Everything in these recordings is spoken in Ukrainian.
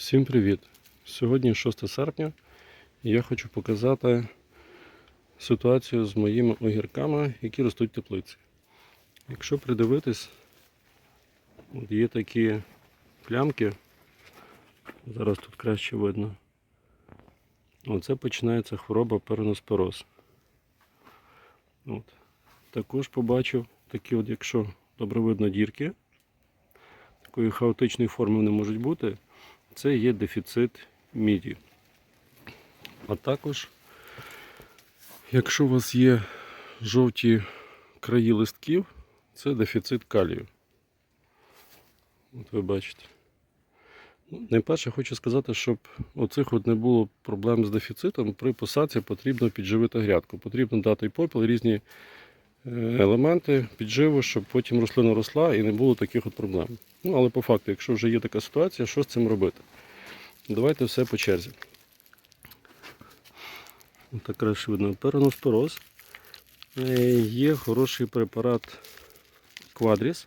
Всім привіт! Сьогодні 6 серпня і я хочу показати ситуацію з моїми огірками, які ростуть теплиці. Якщо придивитись, є такі плямки, зараз тут краще видно. Оце починається хвороба пероноспороз. От. Також побачив такі, от, якщо добре видно дірки, такої хаотичної форми вони можуть бути це є дефіцит міді. А також, якщо у вас є жовті краї листків, це дефіцит калію. От ви бачите. Ну, Найперше хочу сказати, щоб оцих от не було проблем з дефіцитом, при посадці потрібно підживити грядку. Потрібно дати попіл, різні елементи підживу, щоб потім рослина росла і не було таких от проблем. Ну, але по факту, якщо вже є така ситуація, що з цим робити? Давайте все по черзі. Так краще видно. Пероноспороз. Е, Є хороший препарат Quadris.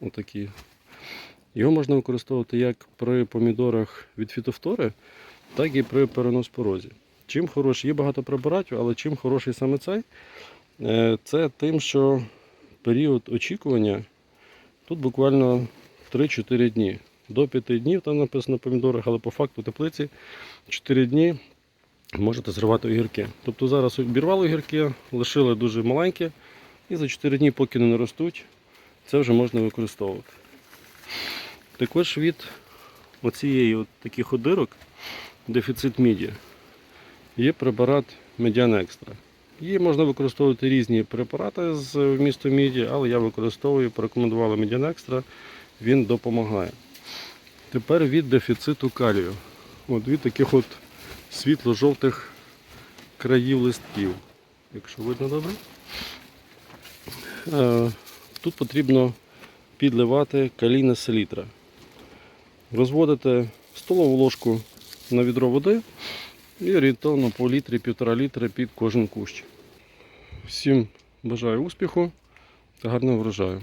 Отакий. Його можна використовувати як при помідорах від фітофтори, так і при пероноспорозі. Чим хороший, є багато препаратів, але чим хороший саме цей, Е, це тим, що період очікування тут буквально 3-4 дні. До 5 днів там написано на помідорах, але по факту теплиці 4 дні можете зривати огірки. Тобто зараз обірвали огірки, лишили дуже маленькі, і за 4 дні, поки не наростуть, це вже можна використовувати. Також від оцієї от таких одирок дефіцит міді. Є препарат Медіан Екстра. Її можна використовувати різні препарати з вмісту міді, але я використовую, порекомендували Медіан Екстра, він допомагає. Тепер від дефіциту калію. От від таких от світло-жовтих країв листків. Якщо видно добре. Е, Тут потрібно підливати калійна селітра. Розводите столову ложку на відро води і орієнтовно по літрі, півтора літра під кожен кущ. Всім бажаю успіху та гарного врожаю.